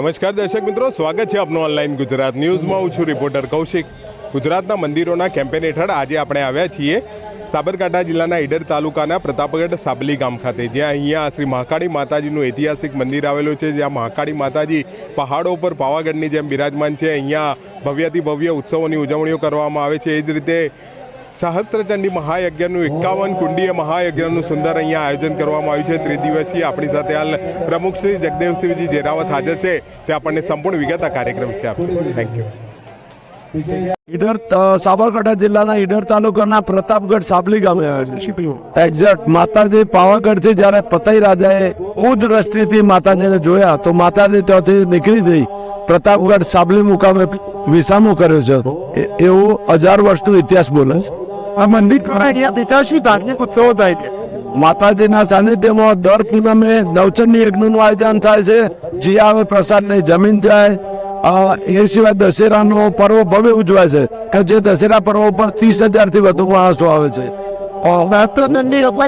નમસ્કાર દર્શક મિત્રો, સ્વાગત છે આપનું ઓનલાઈન ગુજરાત ન્યૂઝમાં. હું છું રિપોર્ટર કૌશિક. ગુજરાતના મંદિરોના કેમ્પેન હેઠળ આજે આપણે આવ્યા છીએ સાબરકાંઠા જિલ્લાના ઈડર તાલુકાના પ્રતાપગઢ સાબલી ગામ ખાતે, જ્યાં અહીંયા શ્રી મહાકાળી માતાજીનું ઐતિહાસિક મંદિર આવેલું છે, જ્યાં મહાકાળી માતાજી પહાડો પર પાવાગઢની જેમ બિરાજમાન છે. અહીંયા ભવ્યાતિ ભવ્ય ઉત્સવોની ઉજવણીઓ કરવામાં આવે છે. એ જ રીતે સહસ્ત્રચંડી મહાયજ્ઞનું એકાવન કુંડીય મહાયજ્ઞનું સુંદર અહીંયા આયોજન કરવામાં આવ્યું છે. ત્રિદિવસીય આપણી સાથે હાલ પ્રમુખ શ્રી જગદેવસિંહજી જેરાવત હાજર છે. તે આપણને સંપૂર્ણ વિગત આ કાર્યક્રમ વિશે આપશે. થેન્ક યુ ઈડર સાબરકાંઠા જિલ્લાના ઈડર તાલુકાના પ્રતાપગઢ સાબલી ગામે આવેલું છે. એક્ઝેક્ટ માતાજી પાવાગઢથી જ્યારે પતઈ રાજાએ ઉદ દ્રષ્ટિથી માતાજીને જોયા, તો માતાજી ત્યાંથી નીકળી જઈ પ્રતાપગઢ સાબલી મુકામે વિસામો કર્યો છે. એવું હજાર વર્ષનો ઇતિહાસ બોલે છે. આ મંદિર દ્વારા અહીંયા શું ધાર્મિક ઉત્સવો થાય છે? માતાજીના સાનિધ્યમાં દર પૂનમે નવચંડી યજ્ઞનું આયોજન થાય છે. જે આવે પ્રસાદની જમીન જાય. એ સિવાય દશેરાનો પર્વ ભવ્ય ઉજવાય છે. કે જે દશેરા પર્વ પર ત્રીસ હજારથી વધુ માણસો આવે છે.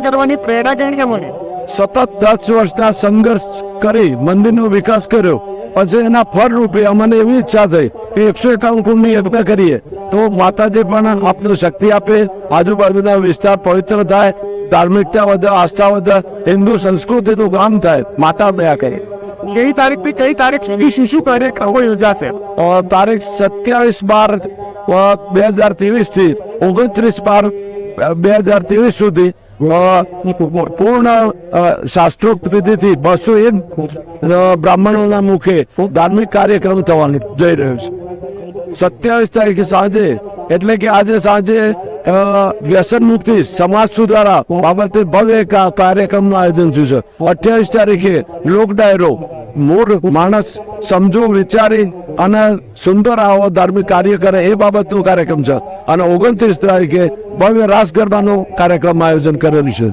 કરવાની પ્રેરણા કેવી મળી સતત દસ વર્ષના સંઘર્ષ કરી મંદિરનો વિકાસ કર્યો. પછી એના ફળ રૂપે અમને એવી ઈચ્છા થઈ કે એકસો એકાવન કુંડની યજ્ઞ કરીએ. તો માતાજી પણ આપનું શક્તિ આપે. આજુબાજુના વિસ્તાર પવિત્ર થાય. ધાર્મિકતા વધે આસ્થા વધે. હિન્દુ સંસ્કૃતિનું ગામ થાય. માતા દયા કરે. કઈ તારીખથી કઈ તારીખ સુધી શું શું કાર્યક્રમો યોજાશે તારીખ સત્યાવીસ બાર બે હજાર ત્રેવીસથી ઓગણત્રીસ બાર બે હજાર ત્રેવીસ સુધી પૂર્ણ શાસ્ત્રોક્ત વિધિથી બસો એક બ્રાહ્મણોના મુખે ધાર્મિક કાર્યક્રમ થવાની જઈ રહ્યો છે સત્યાવીસ તારીખે સાંજે એટલે કે આજે સાંજે વ્યસન મુક્તિ સમાજ સુધારા બાબતે ભવ્ય કાર્યક્રમનું આયોજન થયું છે. અઠ્યાવીસ તારીખે લોક ડાયરો મૂળ માણસ સમજો વિચારી અને સુંદર આવો ધાર્મિક કાર્ય કરે એ બાબતનો કાર્યક્રમ છે. અને ઓગણત્રીસ તારીખે ભવ્ય રાસ ગરબાનું કાર્યક્રમ આયોજન કરેલું છે.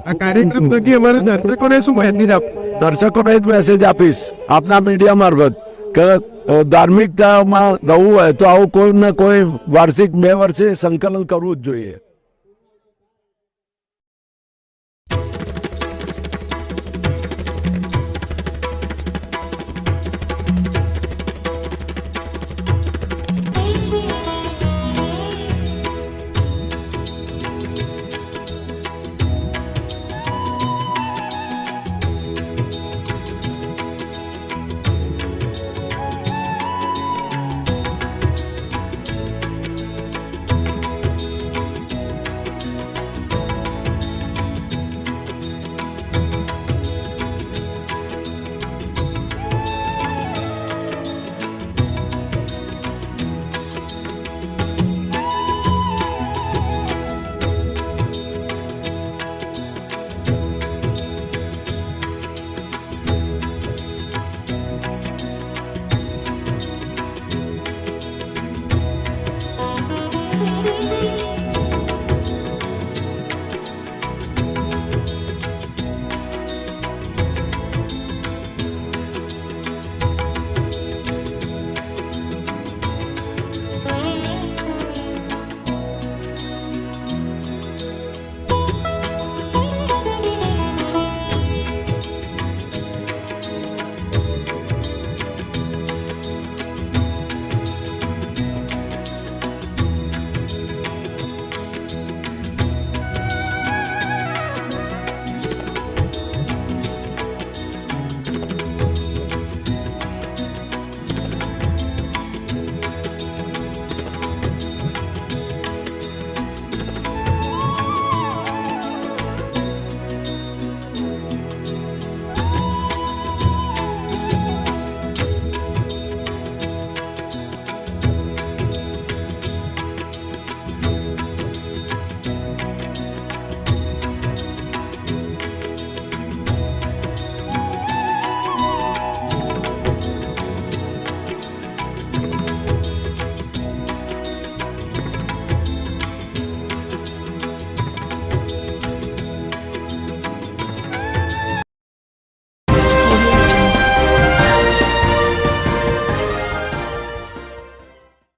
દર્શકોને શું આપ? દર્શકોને જ મેસેજ આપીશ. આપના મીડિયા મારફત. કે ધાર્મિકતામાં રહેવું હોય તો આવું કોઈ ને કોઈ વાર્ષિક બે વર્ષે સંકલન કરવું જ જોઈએ.